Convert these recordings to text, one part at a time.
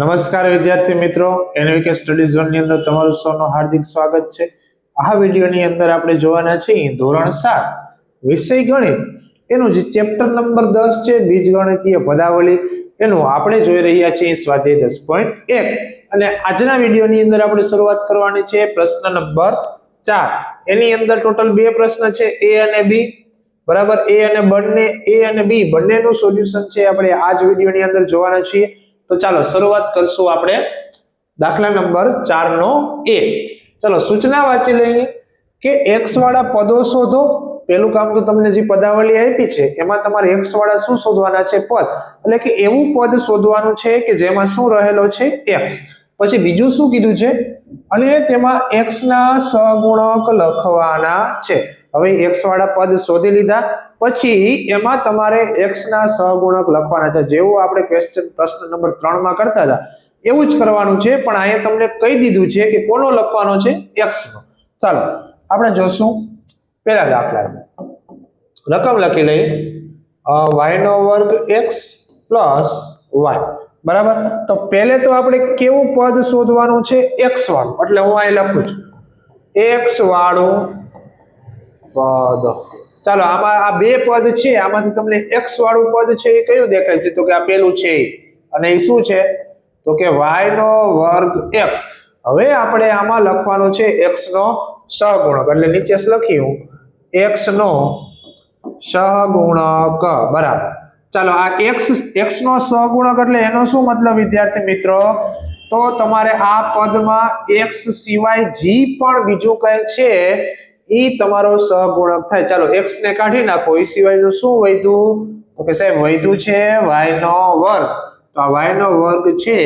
નમસ્કાર વિદ્યાર્થી મિત્રો. એનવીકે સ્ટડી ઝોનની અંદર તમારું સૌનું હાર્દિક સ્વાગત છે. આ વિડીયોની અંદર આપણે જોવાના છીએ ધોરણ સાત, વિષય ગણિત. એનું જે ચેપ્ટર નંબર દસ છે, બીજગણિતીય પદાવલી, એનું આપણે જોઈ રહ્યા છીએ સ્વાધ્યાય દસ પોઈન્ટ એક. અને આજના વિડીયોની અંદર આપણે શરૂઆત કરવાની છે પ્રશ્ન નંબર ચાર. એની અંદર ટોટલ બે પ્રશ્ન છે, એ અને બી. બરાબર? એ અને બંને, એ અને બી બંનેનું સોલ્યુશન છે આપણે આ જ વિડીયોની અંદર જોવાના છીએ. તો ચાલો શરૂઆત કરશું આપણે દાખલા નંબર ચાર નો એ. ચલો સૂચના વાંચી લઈએ કે એક્સ વાળા પદો શોધો. પેલું કામ તો તમને જે પદાવલી આપી છે, એમાં તમારે એક્સ વાળા શું શોધવાના છે પદ? એટલે કે એવું પદ શોધવાનું છે કે જેમાં શું રહેલો છે એક્સ પછી બીજું શું કીધું છે? અને તેમાં એક્સ ના સહગુણક લખવાના છે. હવે એક્સ વાળા પદ શોધી લીધા. પછી એમાં તમારે એક્સના સહગુણક લખવાના છે. જેવું આપણે ક્વેશ્ચન પ્રશ્ન નંબર ત્રણમાં કરતા હતા. એવું જ કરવાનું છે, પણ અહીંયા તમને કહી દીધું છે કે કોનો લખવાનો છે? એક્સ નો. ચાલો, આપણે જોશું. પેલા દાખલા. રકમ લખી લઈએ. વાય નો વર્ગ એક્સ પ્લસ વાય બરાબર? તો પહેલે તો આપણે કેવું પદ શોધવાનું છે? એક્સ વાળું. એટલે હું અહીં લખું છું. એક્સ વાળું પદ. ચાલો, આમાં આ બે પદ છે, આમાંથી તમને એક્સ વાળું પદ છે એ કયું દેખાય છે? તો કે આ પેલું છે. અને એ શું છે? તો કે વાય નો વર્ગ એક્સ હવે આપણે આમાં લખવાનો છે એક્સ નો સહગુણક. એટલે નીચે લખ્યું એક્સ નો સહગુણક. બરાબર. ચાલો, આ એક્સ એક્સ નો સહગુણક એટલે એનો શું મતલબ, વિદ્યાર્થી મિત્રો? તો તમારે આ પદમાં એક્સ સિવાય જી પણ બીજું કઈ છે એ તમારો સહગુણક થાય. ચાલો એક્સ ને કાઢી નાખો. એ સિવાયનું શું વધ્યું? તો કે સાહેબ, વધ્યું છે વાય નો વર્ગ. તો આ વાય નો વર્ગ છે,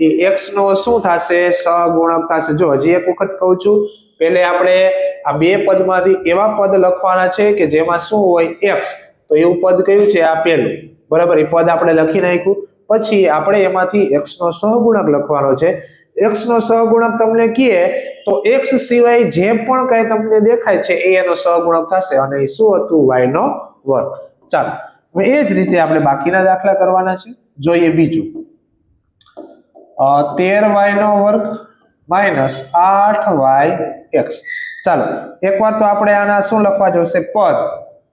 એ એક્સ નો શું થશે? સહગુણક થશે. જો, હજી એક વખત કહું છું, પહેલે આપણે આ બે પદમાંથી એવા પદ લખવાના છે કે જેમાં શું હોય એક્સ તો એવું પદ કયું છે? આ પહેલું. બરાબર? એ પદ આપણે લખી નાખ્યું. પછી આપણે એમાંથી એક્સ નો સહગુણક લખવાનો છે. એક્સ નો સહગુણક તમને કહે તો એક્સ સિવાય જે પણ કઈ તમને દેખાય છે, એ એનો સહગુણક થશે અને એ શું હતું? વાયનો વર્ગ. ચાલો, હવે એ જ રીતે આપણે બાકીના દાખલા કરવાના છે. જોઈએ બીજું. તેર વાય નો વર્ગ માઇનસ આઠ વાય એક્સ ચાલો, એકવાર તો આપણે આના શું લખવા જોશે? પદ.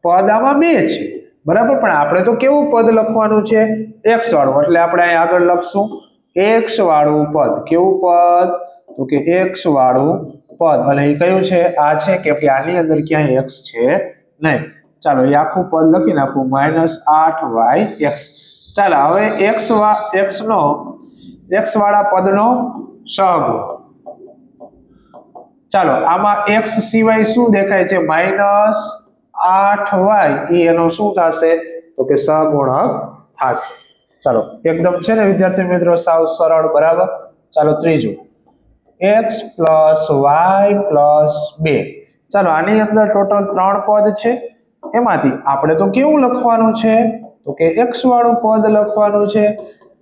પદ આમાં બે છે. બરાબર? પણ આપણે તો કેવું પદ લખવાનું છે? એક્સ વાળું. એટલે આપણે અહીં આગળ લખશું. એક્સ વાળું પદ. કેવું પદ? તો કે એક્સ વાળું પદ. અને એ કયું છે? આ છે કે કે આની અંદર ક્યાંય એક્સ છે નહીં. ચાલો એ આખું પદ લખી નાખું. માઇનસ આઠ વાય એક્સ ચાલો હવે એક્સ વા એક્સ નો એક્સ વાળા પદનો સહગુણ. ચાલો આમાં એક્સ સિવાય શું દેખાય છે? માઇનસ આઠ વાય એ એનો શું થશે? તો કે સહગુણક થશે. ચાલો. એકદમ છે ને વિદ્યાર્થી મિત્રો? સાવ સરળ, બરાબર? ચાલો ત્રીજું. એક્સ પ્લસ વાય પ્લસ બે. ચાલો, આની અંદર ટોટલ ત્રણ પદ છે. એમાંથી આપણે તો કેવું લખવાનું છે? તો કે એક્સ વાળું પદ લખવાનું છે.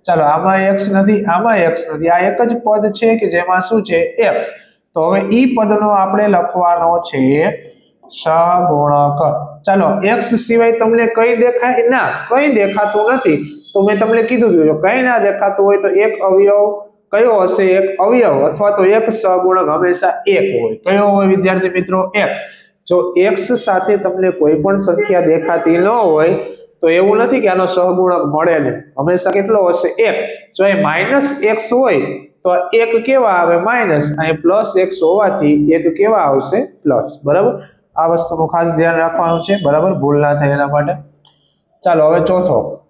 ચાલો, આમાં એક્સ નથી, આમાં એક્સ નથી. આ એક જ પદ છે કે જેમાં શું છે? એક્સ તો હવે ઈ પદનો આપણે લખવાનો છે સગુણક. ચાલો એક્સ સિવાય તમને કઈ દેખાય ના, કઈ દેખાતું નથી. તો મેં તમને કીધું હતું, જો કઈ ના દેખાતું હોય તો એક અવયવ કયો હશે એક અવયવ અથવા તો એક સગુણક હંમેશા એક હોય? કયો હોય વિદ્યાર્થી મિત્રો? એક. જો એક્સ સાથે તમને કોઈ પણ સંખ્યા દેખાતી ન હોય, તો એવું નથી કે આનો સહગુણક મળે ને હંમેશા કેટલો હશે? એક. જો એ માઇનસ એક્સ હોય, તો એક કેવા આવે? માઇનસ અહીં પ્લસ એક્સ હોવાથી એક કેવા આવશે? પ્લસ બરાબર? આ વસ્તુનું ખાસ ધ્યાન રાખવાનું છે. બરાબર? ભૂલ ના થાય એના માટે. ચાલો, હવે ચોથો.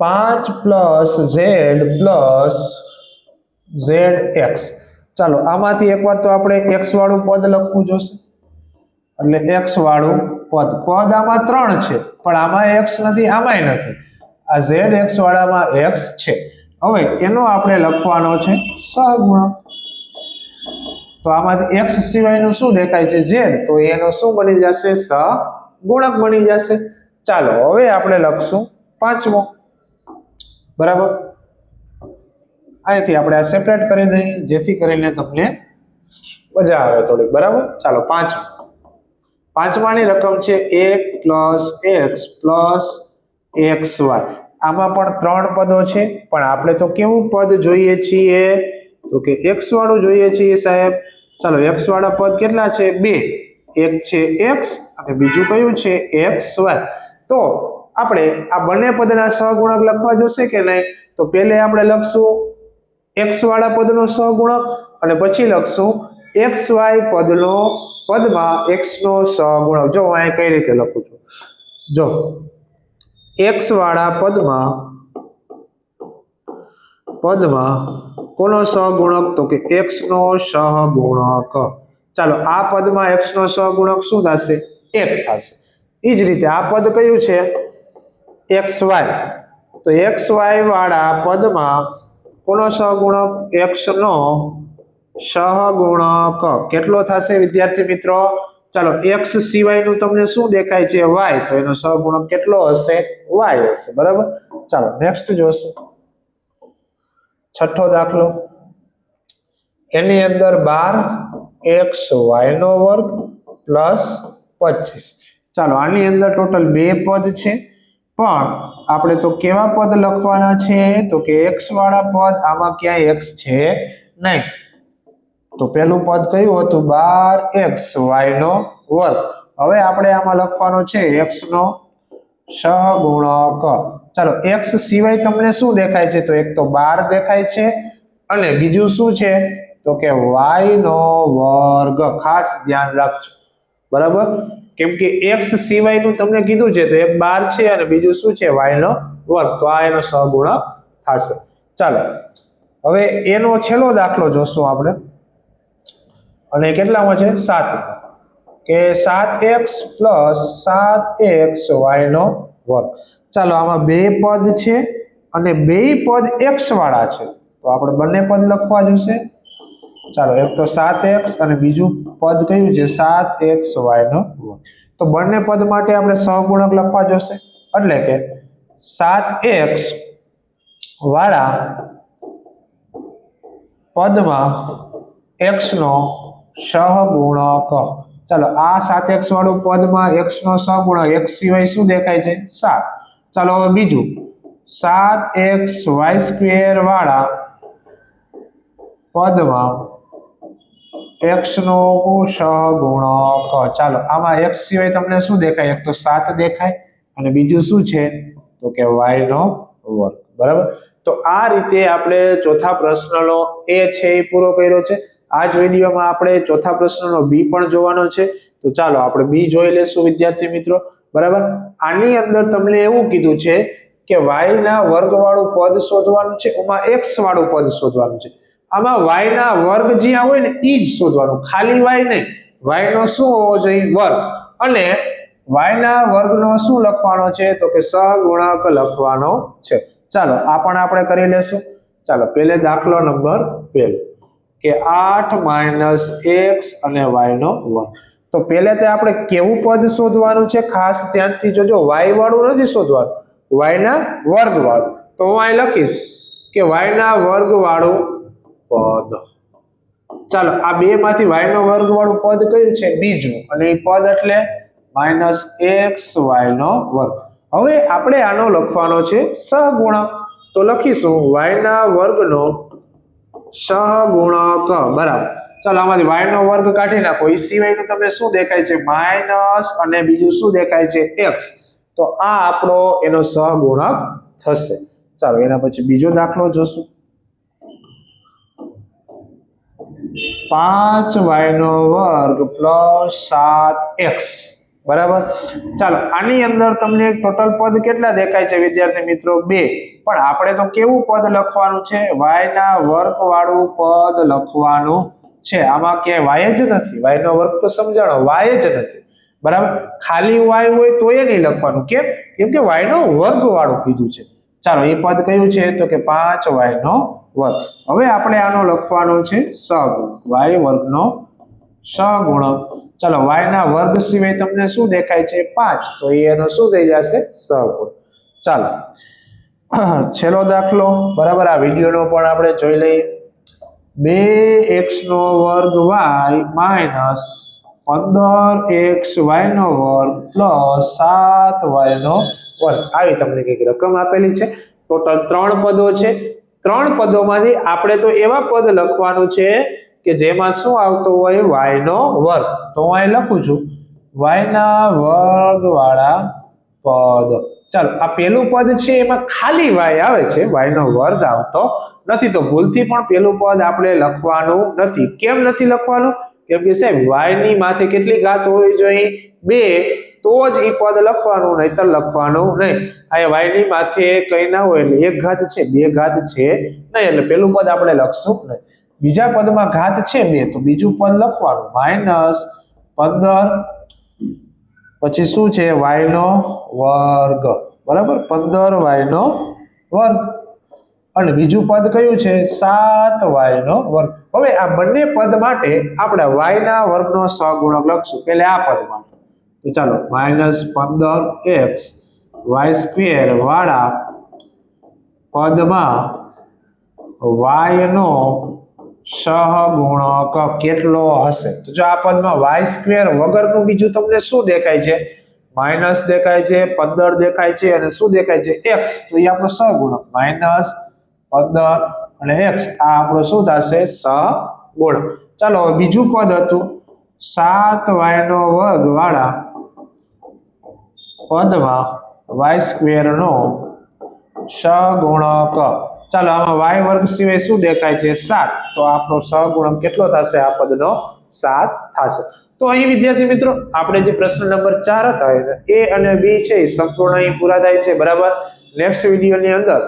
પાંચ plus Z plus Z X. ચાલો, આમાંથી એકવાર તો આપણે એક્સ વાળું પદ લખવું જોશે. એટલે એક્સ વાળું પદ. પદ આમાં ત્રણ છે, પણ આમાં એક્સ નથી, આમાંય નથી. આ ઝેડ એક્સ વાળામાં એક્સ છે. હવે એનો આપણે લખવાનો છે સહગુણક તો આમાંથી એક્સ સિવાયનું શું દેખાય છે? ઝેડ. તો એનો શું બની જશે? સહગુણક બની જશે. ચાલો, હવે આપણે લખશું પાંચમો. બરાબર? અહીંથી આપણે આ સેપરેટ કરી દઈએ જેથી કરીને તમને મજા આવે થોડીક, બરાબર? ચાલો પાંચ પાંચમાની રકમ છે એક plus X plus X Y આમાં પણ ત્રણ પદો છે, પણ આપણે તો કેવું પદ જોઈએ છીએ? તો કે એક્સ વાળું જોઈએ છીએ સાહેબ. ચાલો એક્સ વાળા પદ કેટલા છે? બે. એક છે એક્સ અને બીજું કયું છે? એક્સ વાય તો આપણે આ બંને પદના સહગુણક લખવા જોશે કે નહીં? તો પહેલે આપણે લખશું એક્સ વાળા પદનો સહગુણક અને પછી લખશું એક્સ વાય પદનો પદમાં એક્સ નો સહગુણક. જો હું અહીંયા કઈ રીતે લખું છું? જો એક્સ વાળા પદમાં પદમાં કોનો સહગુણક? તો કે એક્સ નો સહગુણક. ચાલો, આ પદમાં એક્સ નો સહગુણક શું થશે? એક થશે. એ જ રીતે આ પદ કયું છે? X Y. તો એક્સ વાય વાળા પદમાં કોનો સહગુણક? એક્સ નો સહગુણક. કેટલો થશે વિદ્યાર્થી મિત્રો? ચાલો, એક્સ સિવાયનું તમને શું દેખાય છે? વાય. તો એનો સહગુણક કેટલો હશે? વાય હશે. બરાબર? ચાલો નેક્સ્ટ જોશું. છઠ્ઠો દાખલો. એની અંદર બાર એક્સ વાય નો વર્ગ પ્લસ પચીસ ચાલો, આની અંદર ટોટલ બે પદ છે. પણ આપણે તો કેવા પદ લખવાના છે? તો કે એક્સ વાળા પદ આમાં ક્યાંય એક્સ છે નહીં. તો પહેલું પદ કયું હતું? બાર એક્સ વાય નો વર્ગ. હવે આપણે આમાં લખવાનો છે એક્સ નો સહગુણક. ચાલો એક્સ સિવાય તમને શું દેખાય છે? તો એક તો બાર દેખાય છે અને બીજું શું છે? તો કે વાય નો વર્ગ. ખાસ ધ્યાન રાખજો. બરાબર? કેમ કે એક્સ સિવાયનું તમને કીધું છે, તો એક બાર છે અને બીજું શું છે? વાયનો વર્ગ. તો આ એનો સહગુણક થશે. ચાલો. હવે એનો છેલ્લો દાખલો જોશું આપણે. અને કેટલામાં છે? સાત. કે સાત એક્સ પ્લસ સાત એક્સ વાયનો વર્ગ. ચાલો, આમાં બે પદ છે અને બે પદ એક્સ વાળા છે. તો આપણે બંને પદ લખવા જોશે. ચાલો, એક તો સાત એક્સ અને બીજું પદ કયું છે? સાત એક્સ વાય નો વર્ગ તો બંને પદ માટે આપણે સહગુણક લખવા જોશે. એટલે કે સાત એક્સ વાળા પદમાં એક્સ નો સહગુણક. ચાલો, આ સાત એક્સ વાળું પદમાં એક્સ નો સહગુણક, એક્સ સિવાય શું દેખાય છે? સાત. ચાલો, હવે બીજું. સાત એક્સ વાય સ્ક્વેર વાળા પદમાં એક્સ નો સહગુણક ચાલો, આમાં એક્સ સિવાય તમને શું દેખાય? એક તો સાત દેખાય અને બીજું શું છે? તો કે વાય નો વર્ગ. બરાબર? તો આ રીતે આપણે ચોથા પ્રશ્નનો એ છે એ પૂરો કર્યો છે. આ જ વિડીયોમાં આપણે ચોથા પ્રશ્નનો બી પણ જોવાનો છે. તો ચાલો, આપણે બી જોઈ લેશું, વિદ્યાર્થી મિત્રો. બરાબર? આની અંદર તમને એવું કીધું છે કે વાય ના વર્ગ વાળું પદ શોધવાનું છે, એમાં એક્સ વાળું પદ શોધવાનું છે. આમાં વાય ના વર્ગ જ્યાં હોય ને એ જ શોધવાનું. ખાલી વાય નો શું હોવો જોઈએ? વર્ગ. અને વાય ના વર્ગનો શું લખવાનો છે? તો કે સહગુણક લખવાનો છે. ચાલો, આ પણ આપણે કરી લેશું. ચાલો પહેલે દાખલો નંબર પહેલો કે આઠ માઇનસ એક્સ અને વાય નો વર્ગ. તો પહેલે તે આપણે કેવું પદ શોધવાનું છે? ખાસ ધ્યાનથી જોજો, વાય વાળું નથી શોધવાનું. વાય ના વર્ગ વાળું. તો હું અહીં લખીશ કે વાય ના વર્ગ વાળું પદ. ચાલો, આ બે માંથી વાય નો વર્ગ વાળું પદ કયું છે? બીજું. અને એ પદ એટલે માઇનસ એક્સ વાય નો વર્ગ. હવે આપણે આનો લખવાનો છે સહગુણક. તો લખીશું વાય ના વર્ગનો સહગુણક. બરાબર. ચાલો, આમાંથી વાય નો વર્ગ કાઢી નાખો. એ સિવાયનું તમને શું દેખાય છે? માઇનસ અને બીજું શું દેખાય છે? એક્સ. તો આ આપણો એનો સહગુણક થશે. ચાલો, એના પછી બીજો દાખલો જોશું. પાંચ વાય નો વર્ગ પ્લસ સાત એક્સ. બરાબર? ચાલો, આની અંદર તમને ટોટલ પદ કેટલા દેખાય છે, વિદ્યાર્થી મિત્રો? બે. પણ આપણે તો કેવું પદ લખવાનું છે? વાય ના વર્ગ વાળું પદ લખવાનું છે. આમાં ક્યાંય વાય જ નથી. વાય નો વર્ગ તો સમજાણો, વાય જ નથી. બરાબર? ખાલી વાય હોય તો એ નહીં લખવાનું. કેમ? કેમ કે વાય નો વર્ગ વાળું કીધું છે. ચાલો, એ પદ કયું છે? તો કે પાંચ વાય વર્ગ હવે આપણે આનો લખવાનો છે સગુણ વાય વર્ગનો સગુણ. ચાલો, વાયના વર્ગ સિવાય તમને શું દેખાય છે? પાંચ. તો એ એનો શું થઈ જશે? સગુણ. ચાલો. છેલ્લો દાખલો. બરાબર, આ વિડીયોનો પણ આપણે જોઈ લઈએ. બે એક્સ નો વર્ગ વાય માઇનસ પંદર એક્સ વાયનો વર્ગ પ્લસ સાત વાયનો વર્ગ. આવી તમને કંઈક રકમ આપેલી છે. ટોટલ ત્રણ પદો છે. ત્રણ પદોમાંથી આપણે તો એવા પદ લખવાનું છે કે જેમાં શું આવતો હોય વાયનો વર્ગ. તો હું અહીં લખું છું. વાયના વર્ગવાળા વર્ગ વાળા પદ. ચાલો, આ પેલું પદ છે, એમાં ખાલી વાય આવે છે વાયનો વર્ગ આવતો નથી. તો ભૂલથી પણ પેલું પદ આપણે લખવાનું નથી. કેમ નથી લખવાનું? કેમ કે સાહેબ વાયની માથે કેટલી ઘાત હોવી જોઈએ? બે. તો જ એ પદ લખવાનું, નહીતર લખવાનું નહીં. આ વાયની માથે કઈ ના હોય એટલે એક ઘાત છે, બે ઘાત છે નહીં, એટલે પેલું પદ આપણે લખશું નહીં. બીજા પદમાં ઘાત છે બે, તો બીજું પદ લખવાનું. માઇનસ પંદર, પછી શું છે? વાયનો વર્ગ. બરાબર? પંદર વાયનો વર્ગ. અને બીજું પદ કયું છે? સાત વાયનો વર્ગ. હવે આ બંને પદ માટે આપણે વાયના વર્ગનો સગુણક લખશું. પેલે આ પદ માટે તો ચાલો માઇનસ પંદર એક્સ વાય સ્ક્વેર વાળા પદમાં વાયનો સહગુણક કેટલો હશે? તો જો આ પદમાં વાય સ્ક્વેર વગરનું બીજું તમને શું દેખાય છે? માઇનસ દેખાય છે, પંદર દેખાય છે અને શું દેખાય છે? એક્સ તો એ આપણો સહગુણક. માઇનસ પંદર અને એક્સ આ આપણો શું થશે? સહગુણક ચાલો બીજું પદ હતું. સાત વાય નો વર્ગ વાળા પદમાં વાય સ્ક્વેરનો સગુણક. ચાલો, આમાં વાય વર્ગ સિવાય શું દેખાય છે? સાત. તો આપણો સગુણક કેટલો થશે? આ પદનો સાત થશે. તો અહીં, વિદ્યાર્થી મિત્રો, આપણે જે પ્રશ્ન નંબર ચાર હતા, એ અને બી છે, એ સંપૂર્ણ અહીં પૂરા થાય છે, બરાબર? નેક્સ્ટ વિડીયોની અંદર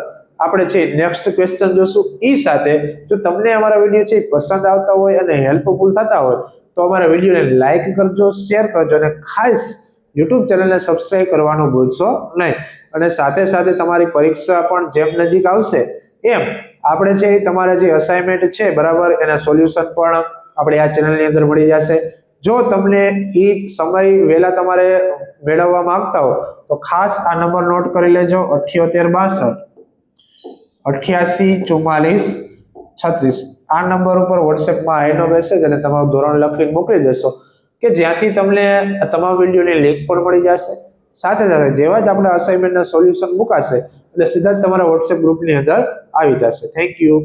આપણે છે નેક્સ્ટ ક્વેશ્ચન જોશું. એ સાથે, જો તમને અમારા વીડિયો છે પસંદ આવતા હોય અને હેલ્પફુલ થતા હોય, તો અમારા વિડીયોને લાઇક કરજો શેર કરજો અને ખાસ યુટ્યુબ ચેનલને સબસ્ક્રાઈબ કરવાનું ભૂલશો નહીં. અને સાથે સાથે તમારી પરીક્ષા પણ જેમ નજીક આવશે, એમ આપણે જે તમારા જે અસાઇનમેન્ટ છે, બરાબર, એના સોલ્યુશન પણ આપણે આ ચેનલની અંદર મળી જશે. જો તમને એ સમય વહેલા તમારે મેળવવા માંગતા હો, તો ખાસ આ નંબર નોટ કરી લેજો, અઠ્યોતેર બાસઠ, અઠ્યાસી ચુમ્માલીસ, છત્રીસ. આ નંબર ઉપર વોટ્સએપમાં આઈનો મેસેજ અને તમારું ધોરણ લખીને મોકલી દેશો. કે જ્યાંથી તમને તમામ વિડીયોની લિંક પણ મળી જશે. સાથે સાથે જેવા જ આપણે અસાઇનમેન્ટના સોલ્યુશન મુકાશે, એટલે સીધા જ તમારા વોટ્સએપ ગ્રુપની અંદર આવી જશે. Thank you